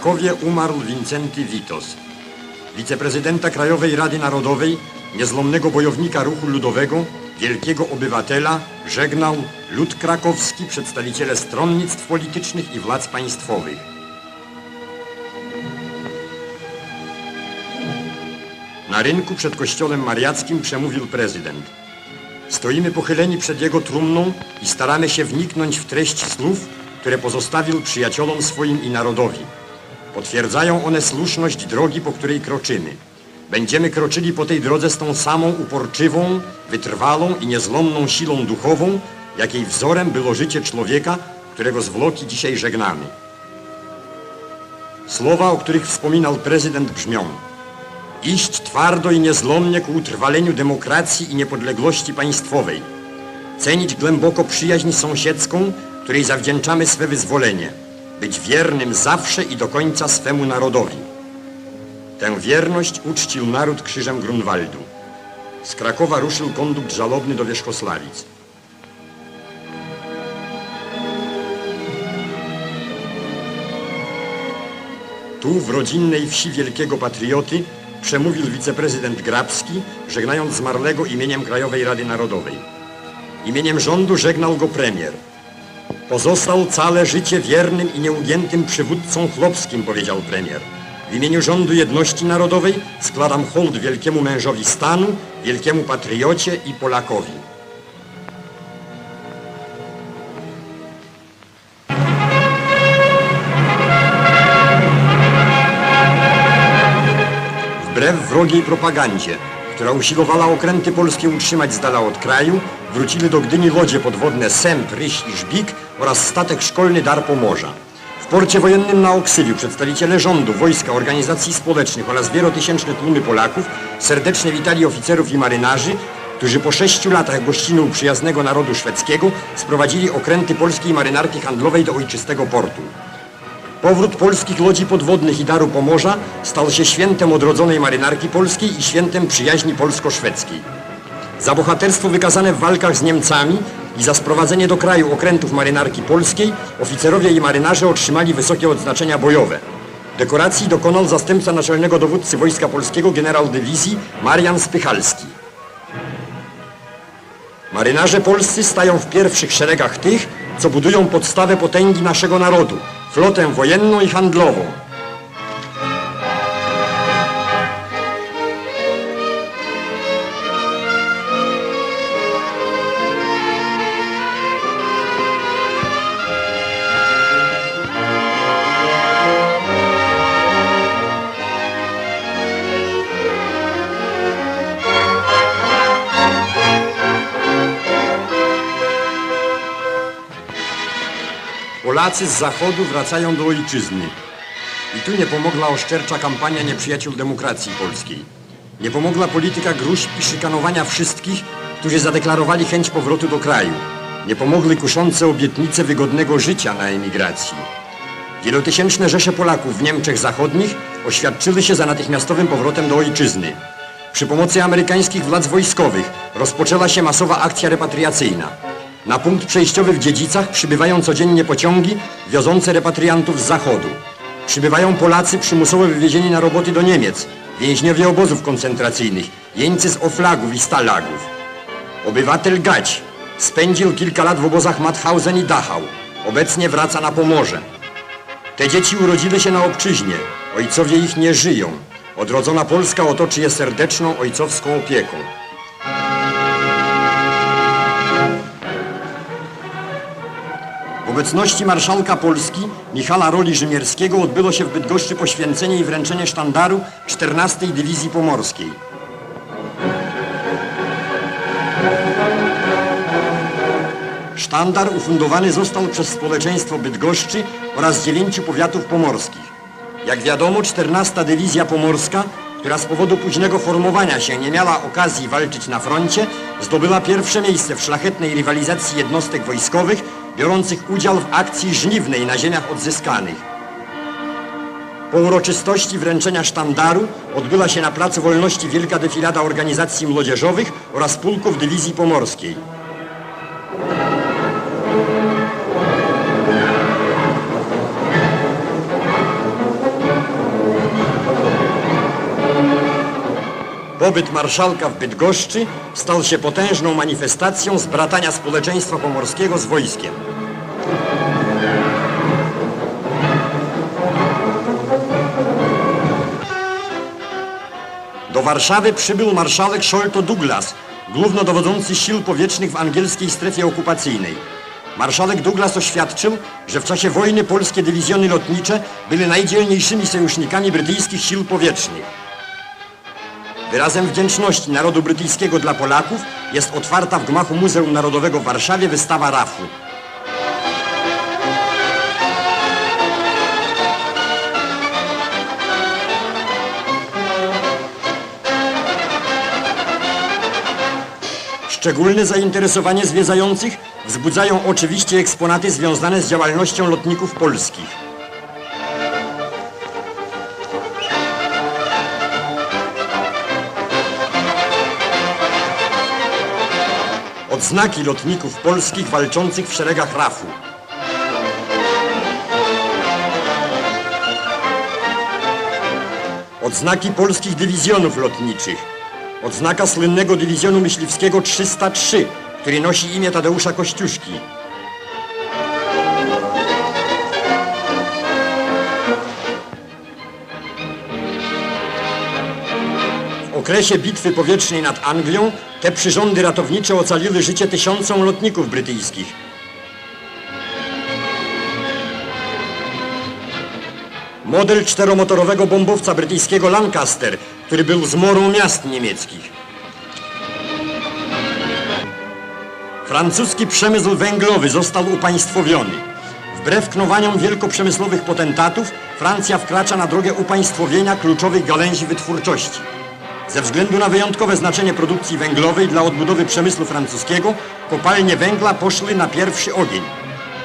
Krakowie umarł Wincenty Witos, wiceprezydenta Krajowej Rady Narodowej, niezłomnego bojownika ruchu ludowego, wielkiego obywatela, żegnał lud krakowski, przedstawiciele stronnictw politycznych i władz państwowych. Na rynku przed kościołem mariackim przemówił prezydent. Stoimy pochyleni przed jego trumną i staramy się wniknąć w treść słów, które pozostawił przyjaciołom swoim i narodowi. Potwierdzają one słuszność drogi, po której kroczymy. Będziemy kroczyli po tej drodze z tą samą uporczywą, wytrwalą i niezłomną siłą duchową, jakiej wzorem było życie człowieka, którego zwłoki dzisiaj żegnamy. Słowa, o których wspominał prezydent brzmią Iść twardo i niezłomnie ku utrwaleniu demokracji i niepodległości państwowej. Cenić głęboko przyjaźń sąsiedzką, której zawdzięczamy swe wyzwolenie. Być wiernym zawsze i do końca swemu narodowi. Tę wierność uczcił naród krzyżem Grunwaldu. Z Krakowa ruszył kondukt żalobny do Wierzchosławic. Tu, w rodzinnej wsi wielkiego patrioty, przemówił wiceprezydent Grabski, żegnając zmarłego imieniem Krajowej Rady Narodowej. Imieniem rządu żegnał go premier. Pozostał całe życie wiernym i nieugiętym przywódcą chłopskim, powiedział premier. W imieniu rządu jedności narodowej składam hołd wielkiemu mężowi stanu, wielkiemu patriocie i Polakowi. Wbrew wrogiej propagandzie, która usiłowała okręty polskie utrzymać z dala od kraju, wrócili do Gdyni lodzie podwodne Sęp, Ryś i Żbik oraz statek szkolny Dar Pomorza. W porcie wojennym na Oksywiu przedstawiciele rządu, wojska, organizacji społecznych oraz wielotysięczne tłumy Polaków serdecznie witali oficerów i marynarzy, którzy po sześciu latach gościny u przyjaznego narodu szwedzkiego sprowadzili okręty polskiej marynarki handlowej do ojczystego portu. Powrót polskich lodzi podwodnych i daru Pomorza stał się świętem odrodzonej marynarki polskiej i świętem przyjaźni polsko-szwedzkiej. Za bohaterstwo wykazane w walkach z Niemcami i za sprowadzenie do kraju okrętów marynarki polskiej oficerowie i marynarze otrzymali wysokie odznaczenia bojowe. Dekoracji dokonał zastępca naczelnego dowódcy Wojska Polskiego generał dywizji Marian Spychalski. Marynarze polscy stają w pierwszych szeregach tych, co budują podstawę potęgi naszego narodu, flotę wojenną i handlową. Polacy z zachodu wracają do ojczyzny. I tu nie pomogła oszczercza kampania nieprzyjaciół demokracji polskiej. Nie pomogła polityka gruźb i szykanowania wszystkich, którzy zadeklarowali chęć powrotu do kraju. Nie pomogły kuszące obietnice wygodnego życia na emigracji. Wielotysięczne rzesze Polaków w Niemczech Zachodnich oświadczyły się za natychmiastowym powrotem do ojczyzny. Przy pomocy amerykańskich władz wojskowych rozpoczęła się masowa akcja repatriacyjna. Na punkt przejściowy w Dziedzicach przybywają codziennie pociągi wiozące repatriantów z zachodu. Przybywają Polacy przymusowo wywiezieni na roboty do Niemiec, więźniowie obozów koncentracyjnych, jeńcy z oflagów i stalagów. Obywatel Gać spędził kilka lat w obozach Mauthausen i Dachau. Obecnie wraca na Pomorze. Te dzieci urodziły się na obczyźnie. Ojcowie ich nie żyją. Odrodzona Polska otoczy je serdeczną ojcowską opieką. Obecności marszałka Polski Michala Roli Rzymierskiego odbyło się w Bydgoszczy poświęcenie i wręczenie sztandaru 14 Dywizji Pomorskiej. Sztandar ufundowany został przez społeczeństwo Bydgoszczy oraz dziewięciu powiatów pomorskich. Jak wiadomo, 14 Dywizja Pomorska, która z powodu późnego formowania się nie miała okazji walczyć na froncie, zdobyła pierwsze miejsce w szlachetnej rywalizacji jednostek wojskowych, biorących udział w akcji żniwnej na ziemiach odzyskanych. Po uroczystości wręczenia sztandaru odbyła się na Placu Wolności wielka defilada organizacji młodzieżowych oraz pułków Dywizji Pomorskiej. Pobyt marszałka w Bydgoszczy stał się potężną manifestacją zbratania społeczeństwa pomorskiego z wojskiem. Do Warszawy przybył marszałek Sholto Douglas, głównodowodzący sił powietrznych w angielskiej strefie okupacyjnej. Marszałek Douglas oświadczył, że w czasie wojny polskie dywizjony lotnicze były najdzielniejszymi sojusznikami brytyjskich sił powietrznych. Wyrazem wdzięczności narodu brytyjskiego dla Polaków jest otwarta w gmachu Muzeum Narodowego w Warszawie wystawa RAF-u. Szczególne zainteresowanie zwiedzających wzbudzają oczywiście eksponaty związane z działalnością lotników polskich. Odznaki lotników polskich walczących w szeregach RAF-u. Odznaki polskich dywizjonów lotniczych. Odznaka słynnego dywizjonu myśliwskiego 303, który nosi imię Tadeusza Kościuszki. Okresie bitwy powietrznej nad Anglią te przyrządy ratownicze ocaliły życie tysiącom lotników brytyjskich. Model czteromotorowego bombowca brytyjskiego Lancaster, który był zmorą miast niemieckich. Francuski przemysł węglowy został upaństwowiony. Wbrew knowaniom wielkoprzemysłowych potentatów, Francja wkracza na drogę upaństwowienia kluczowych gałęzi wytwórczości. Ze względu na wyjątkowe znaczenie produkcji węglowej dla odbudowy przemysłu francuskiego, kopalnie węgla poszły na pierwszy ogień.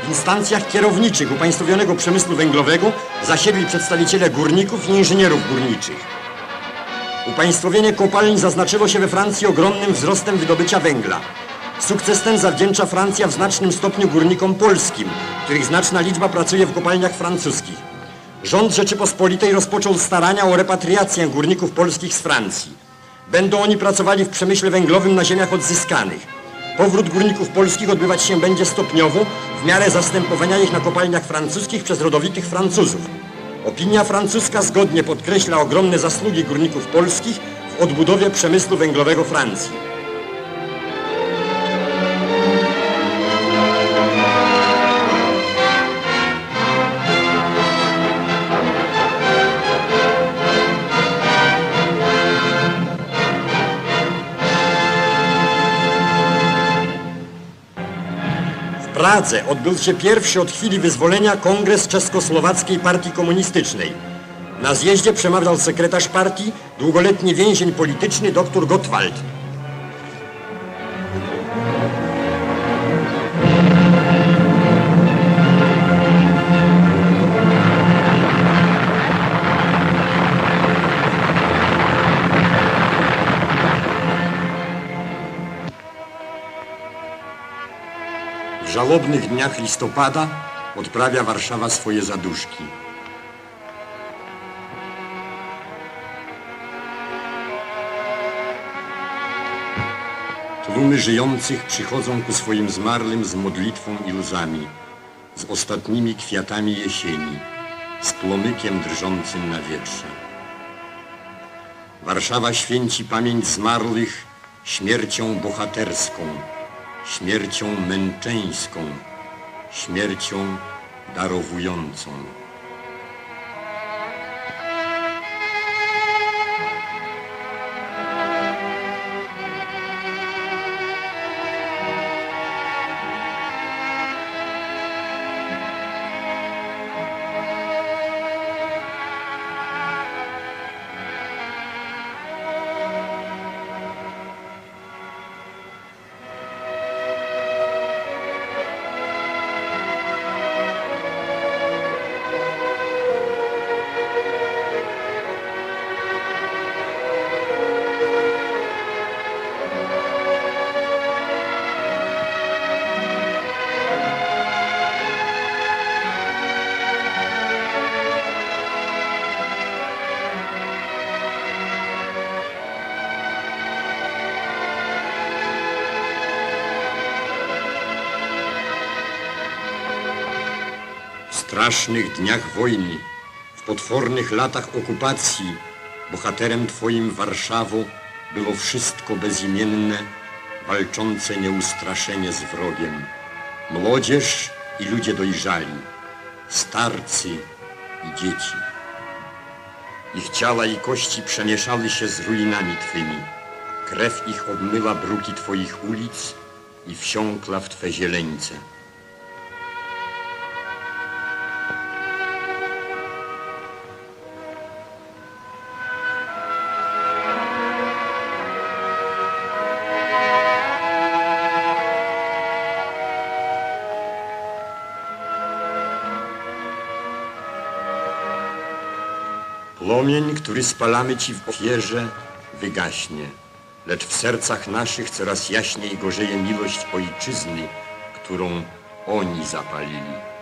W instancjach kierowniczych upaństwowionego przemysłu węglowego zasiedli przedstawiciele górników i inżynierów górniczych. Upaństwowienie kopalń zaznaczyło się we Francji ogromnym wzrostem wydobycia węgla. Sukces ten zawdzięcza Francja w znacznym stopniu górnikom polskim, których znaczna liczba pracuje w kopalniach francuskich. Rząd Rzeczypospolitej rozpoczął starania o repatriację górników polskich z Francji. Będą oni pracowali w przemyśle węglowym na ziemiach odzyskanych. Powrót górników polskich odbywać się będzie stopniowo w miarę zastępowania ich na kopalniach francuskich przez rodowitych Francuzów. Opinia francuska zgodnie podkreśla ogromne zasługi górników polskich w odbudowie przemysłu węglowego Francji. Pradze odbył się pierwszy od chwili wyzwolenia kongres Czeskosłowackiej Partii Komunistycznej. Na zjeździe przemawiał sekretarz partii, długoletni więzień polityczny dr Gottwald. Żałobnych dniach listopada odprawia Warszawa swoje zaduszki. Tłumy żyjących przychodzą ku swoim zmarłym z modlitwą i łzami, z ostatnimi kwiatami jesieni, z plomykiem drżącym na wietrze. Warszawa święci pamięć zmarłych śmiercią bohaterską, śmiercią męczeńską, śmiercią darowującą. Strasznych dniach wojny, w potwornych latach okupacji, bohaterem Twoim Warszawo było wszystko bezimienne, walczące nieustraszenie z wrogiem. Młodzież i ludzie dojrzali, starcy i dzieci. Ich ciała i kości przemieszały się z ruinami Twymi. Krew ich obmyła bruki Twoich ulic i wsiąkła w Twe zieleńce. Płomień, który spalamy Ci w ofierze, wygaśnie, lecz w sercach naszych coraz jaśniej gorzeje miłość Ojczyzny, którą oni zapalili.